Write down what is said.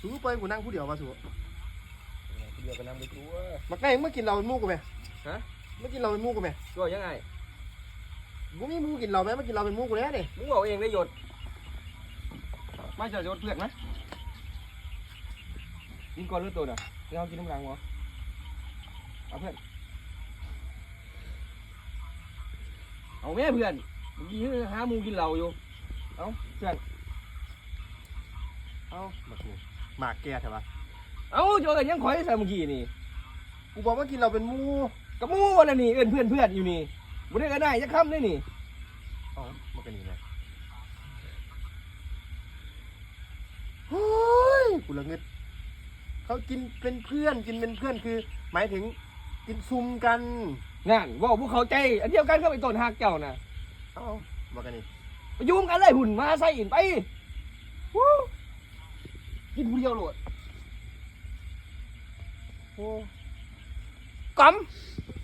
สู้ไปกูนั่งผู้เดียวมาสู้เดียวกันนำไปตัวมักไงเมื่อกินเราเป็นหมู่กูไหมฮะเมื่อกินเราเป็นหมู่กูไหมก็ยังไงกูมีหมู่กินเราไหมเมื่อกินเราเป็นหมู่กูแล้วนี่มึงบอกเองได้หยดมาจะหยดเพื่อนนะกินก่อนหรือตัวน่ะเดี๋ยวเอากินน้ำรังวะเอาเพื่อนเอาแม่เพื่อนเมื่อกี้หาหมูกินเหล้าอยู่เอาเพื่อน เอ้าบักนี่หมากแก่ใช่ปะเอาเจอกันยังข่อยใส่เมื่อกี้นี่กูบอกว่ากินเราเป็นหมู่กับหมูวันนั้นนี่เอิ้นเพื่อนเพื่อนอยู่นี่บ่ได้ก็ได้จะค้ำได้นี่เอ๋อมันก็นี่ไงเฮ้ยกูละเงิดเขากินเป็นเพื่อนกินเป็นเพื่อนคือ หมายถึงกินซุ่มกันนั่นเว่าผู้เข้าใจอันเดียวกันก็ไปต้นหักเจ้าน่ะเอ้าบักกันนี่ไปยุ่งกันเลยหุ่นมาใส่อินไปวู้ กินผู้เดียวโหลดโอ้กำ